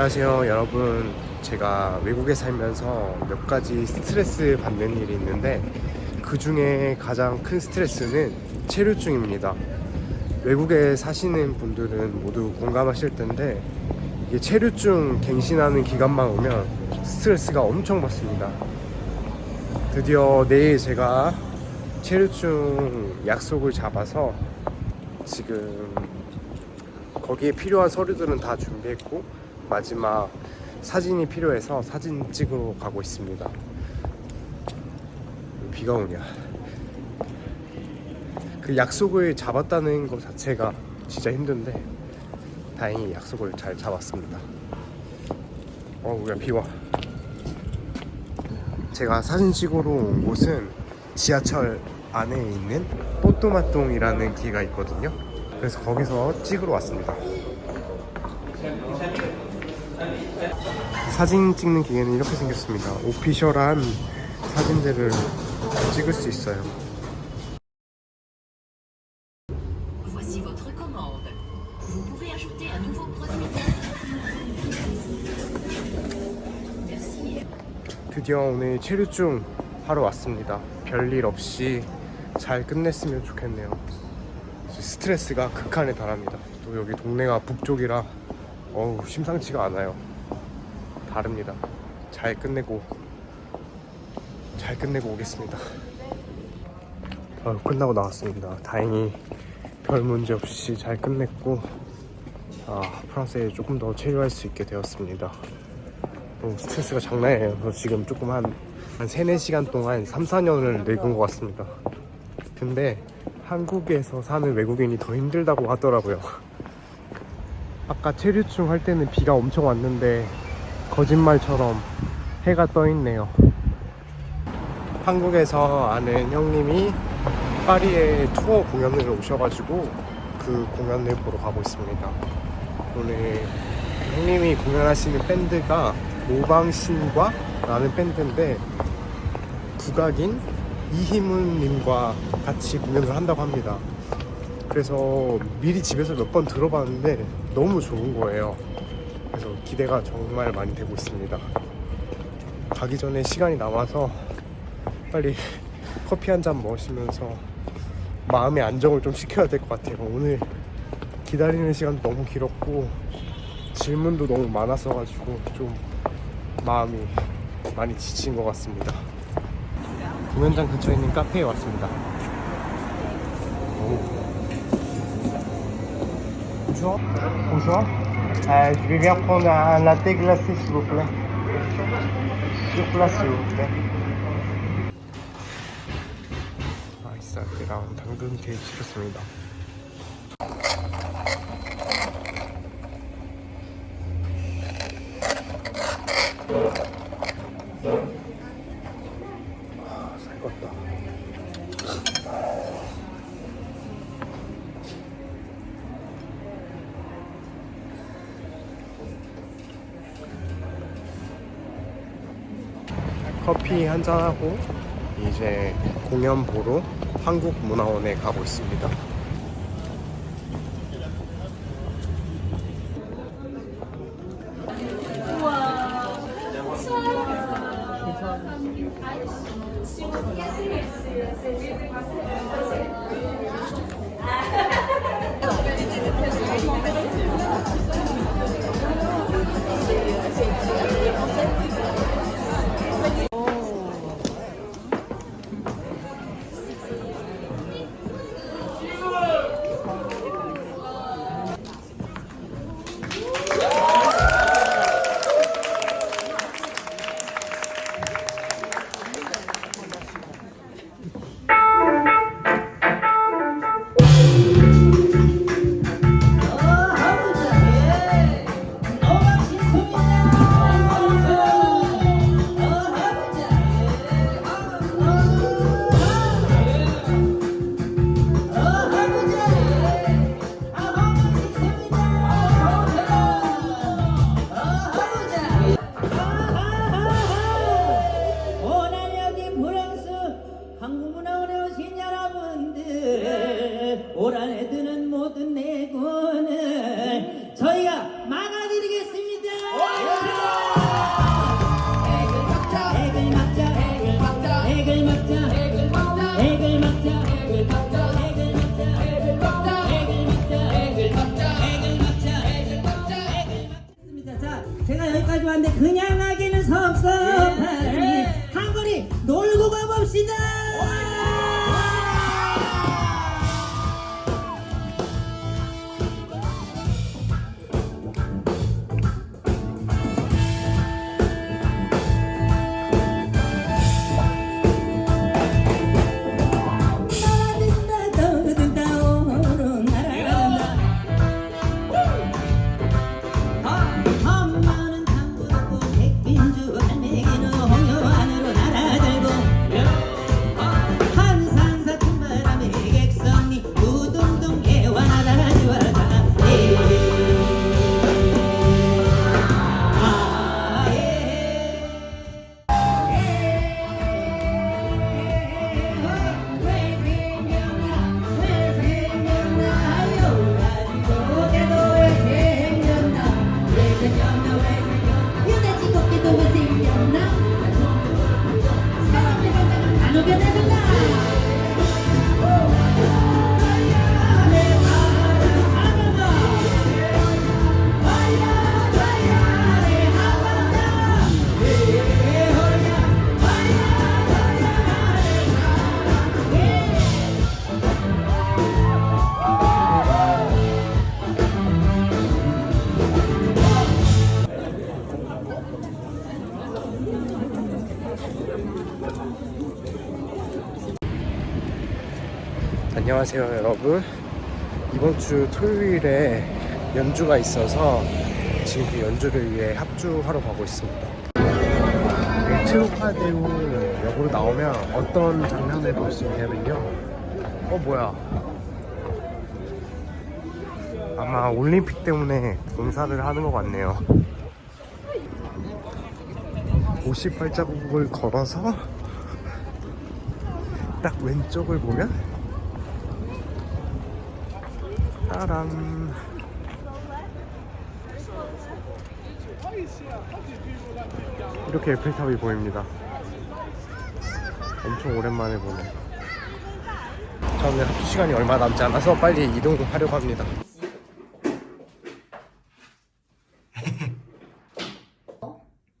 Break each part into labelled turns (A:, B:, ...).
A: 안녕하세요 여러분. 제가 외국에 살면서 몇 가지 스트레스 받는 일이 있는데 그 중에 가장 큰 스트레스는 체류증입니다. 외국에 사시는 분들은 모두 공감하실 텐데 이게 체류증 갱신하는 기간만 오면 스트레스가 엄청 받습니다. 드디어 내일 제가 체류증 약속을 잡아서 지금 거기에 필요한 서류들은 다 준비했고 마지막 사진이 필요해서 사진 찍으러 가고 있습니다. 비가 오냐? 그 약속을 잡았다는 것 자체가 진짜 힘든데 다행히 약속을 잘 잡았습니다. 어, 우야 비와. 제가 사진 찍으러 온 곳은 지하철 안에 있는 뽀또마똥이라는 길가 있거든요. 그래서 거기서 찍으러 왔습니다. 사진 찍는 기계는 이렇게 생겼습니다. 오피셜한 사진들을 찍을 수 있어요. 드디어 오늘 체류증 하러 왔습니다. 별일 없이 잘 끝냈으면 좋겠네요. 스트레스가 극한에 달합니다. 또 여기 동네가 북쪽이라 어우 심상치가 않아요. 다릅니다. 잘 끝내고 잘 끝내고 오겠습니다. 어, 끝나고 나왔습니다. 다행히 별 문제 없이 잘 끝냈고 아, 프랑스에 조금 더 체류할 수 있게 되었습니다. 너무 스트레스가 장난이에요. 저 지금 조금 한, 한 3, 4시간 동안 3, 4년을 늙은 것 같습니다. 근데 한국에서 사는 외국인이 더 힘들다고 하더라고요. 아까 체류증 할 때는 비가 엄청 왔는데 거짓말처럼 해가 떠 있네요. 한국에서 아는 형님이 파리에 투어 공연을 오셔가지고 그 공연을 보러 가고 있습니다. 오늘 그 형님이 공연하시는 밴드가 모방신과 라는 밴드인데 국악인 이희문님과 같이 공연을 한다고 합니다. 그래서 미리 집에서 몇 번 들어봤는데 너무 좋은 거예요. 기대가 정말 많이 되고 있습니다. 가기 전에 시간이 남아서 빨리 커피 한 잔 마시면서 마음의 안정을 좀 시켜야 될 것 같아요. 오늘 기다리는 시간도 너무 길었고 질문도 너무 많았어가지고 좀 마음이 많이 지친 것 같습니다. 공연장 근처에 있는 카페에 왔습니다. Bonjour. Bonjour. Euh, je vais bien prendre un latte glacé s'il vous plaît. Sur place s'il vous plaît. 아이스라떼랑 당근 케이크 시켰습니다. 커피 한 잔하고 이제 공연 보러 한국문화원에 가고 있습니다.
B: 오늘 그냥
A: 안녕하세요 여러분. 이번 주 토요일에 연주가 있어서 지금 그 연주를 위해 합주하러 가고 있습니다. 네, 체육화대우 역으로 나오면 어떤 장면을 볼 수 있냐면요. 어 뭐야. 아마 올림픽 때문에 공사를 하는 것 같네요. 58자국을 걸어서 딱 왼쪽을 보면 따란 이렇게 에펠탑이 보입니다 엄청 오랜만에 보네 저는 학교 시간이 얼마 남지 않아서 빨리 이동하려고 합니다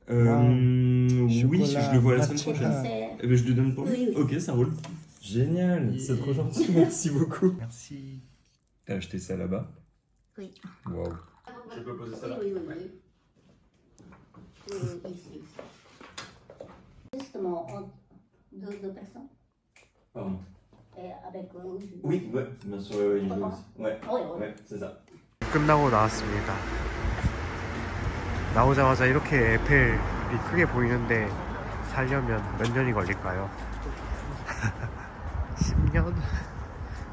C: Euh, oui,
A: chocolat
C: je le vois la semaine
A: matcha.
C: prochaine.
D: C'est-
C: Eh ben, je lui donne pour lui.
D: Oui, oui.
C: Ok, ça roule. Génial, c'est trop gentil, merci beaucoup. Merci. T'as acheté ça là-bas
D: Oui.
C: Waouh. Je peux poser ça là
D: Oui, oui, oui. Oui, oui, ici. Justement, en- deux, deux personnes.
C: Pardon.
D: Et avec euh,
C: Oui, ouais, bien sûr, ouais, il veut aussi. Ouais,
D: Oui, oui.
C: ouais, c'est ça.
A: 끝나고 나왔습니다. 나오자마자 이렇게 에펠이 크게 보이는데 살려면 몇 년이 걸릴까요? 10년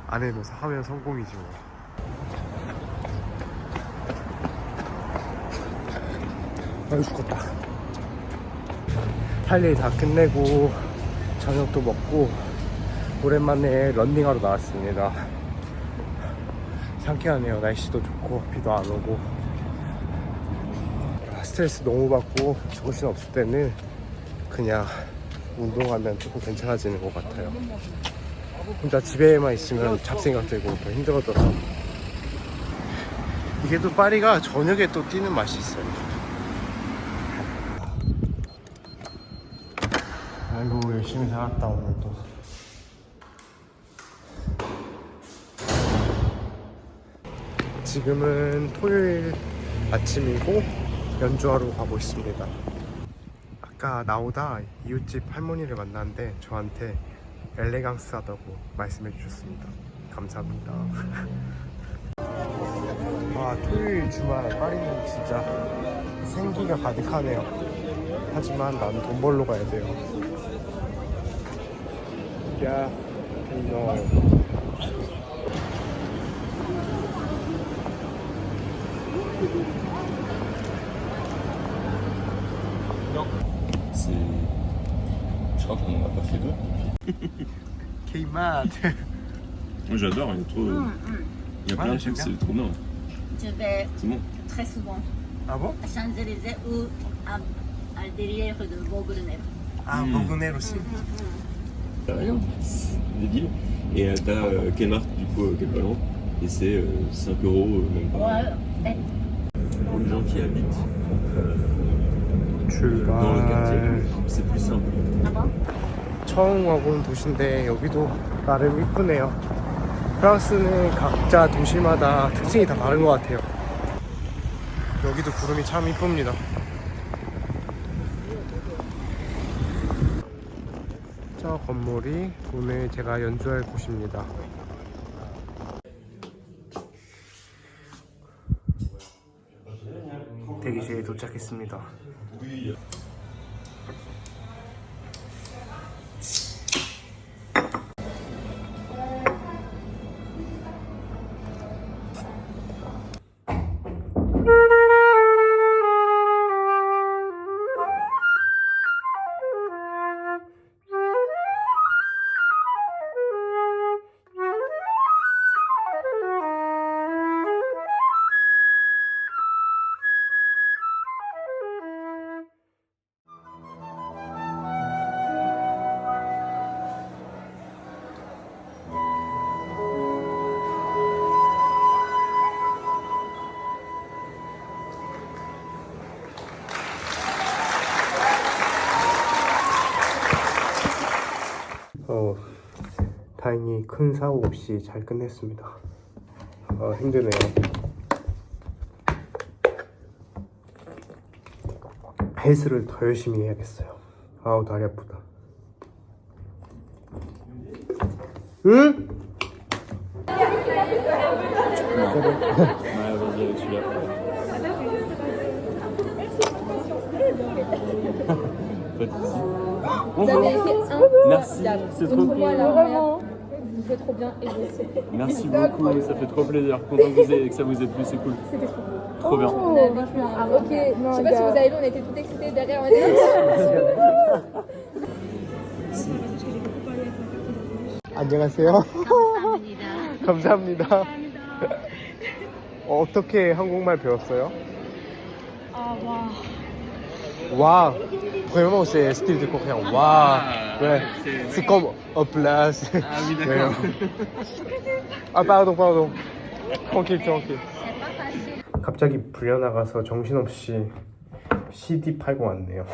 A: 안에 뭐 하면 성공이지 아유 죽었다. 할 일 다 끝내고 저녁도 먹고 오랜만에 런닝하러 나왔습니다. 상쾌하네요. 날씨도 좋고 비도 안 오고 아, 스트레스 너무 받고 정신 없을 때는 그냥 운동하면 조금 괜찮아지는 것 같아요. 혼자 집에만 있으면 잡생각 들고 더 힘들어져서 이게 또 파리가 저녁에 또 뛰는 맛이 있어요. 아이고 열심히 살았다 오늘도. 지금은 토요일 아침이고 연주하러 가고 있습니다. 아까 나오다 이웃집 할머니를 만났는데 저한테 엘레강스 하다고 말씀해 주셨습니다. 감사합니다. 아 토요일 주말 파리는 진짜 생기가 가득하네요. 하지만 나는 돈 벌러 가야 돼요. 야, 너.
C: C'est. Je crois qu'on en a pas fait deux.
A: 케이맛.
C: Moi j'adore, il y a trop. Il y a plein
A: Ouais,
C: de
A: j'aime
C: trucs,
A: bien.
C: c'est trop bien.
D: Je vais
C: C'est bon.
D: très souvent
A: 아 뭐?
D: à Champs-Élysées ou à, à derrière de Beaugrenelle.
A: 아
C: 음.
A: 버그네로시.
C: T'as rien, c'est débile. Et euh, t'as euh, Kmart du coup euh, qui est pas loin. Et c'est euh, 5 euros, euh, même pas.
D: Ouais,
C: Pour les gens qui habitent euh, dans le quartier, c'est plus simple.
D: ah bon
A: 처음 와본 도시인데 여기도 나름 이쁘네요. 프랑스는 각자 도시마다 특징이 다 다른 것 같아요. 여기도 구름이 참 이쁩니다. 저 건물이 오늘 제가 연주할 곳입니다. 대기실에 도착했습니다. 다행히 큰 사고 없이 잘 끝냈습니다. 어, 힘드네요. 헬스를 더 열심히 해야겠어요. 아우 다리 아프다. 응?
C: Merci, c'est trop cool.
E: Vraiment. Vous faites trop bien et vous aussi.
C: Merci beaucoup, ça fait trop plaisir. Content que, vous ayez- que ça vous ait plu, c'est cool.
E: C'était trop cool.
C: Trop bien.
E: On a vécu un Ah, ok, je sais pas si vous avez vu, on était tout excités derrière. On était
A: 안녕하세요.
D: 감사합니다.
A: 감사합니다. 어떻게 한국말 배웠어요?
E: 아, 와.
A: Waouh Vraiment, c'est style de coréen. Waouh Ouais, c'est- comme en place.
C: Ah oui, d'accord.
A: 아, pardon, pardon. tranquille, tranquille. 갑자기 불려 나가서 정신없이 CD 팔고 왔네요.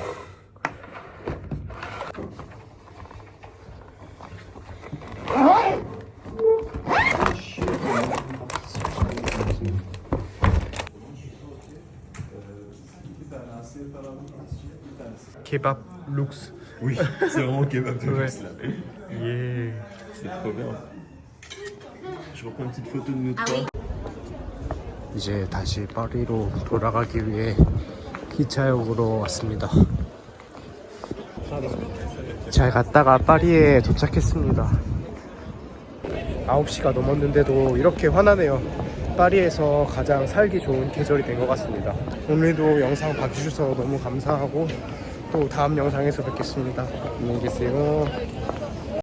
A: 케밥 룩스.
C: Oui, c'est vraiment kebab de
A: Ouais.
C: luxe là.
A: 예.
C: C'est trop bien. Je reprends une petite photo de nous trois.
A: 이제 다시 파리로 돌아가기 위해 기차역으로 왔습니다. 잘 갔다가 파리에 도착했습니다. 9시가 넘었는데도 이렇게 환하네요. 파리에서 가장 살기 좋은 계절이 된 것 같습니다. 오늘도 영상 봐주셔서 너무 감사하고 또 다음 영상에서 뵙겠습니다. 안녕히 계세요.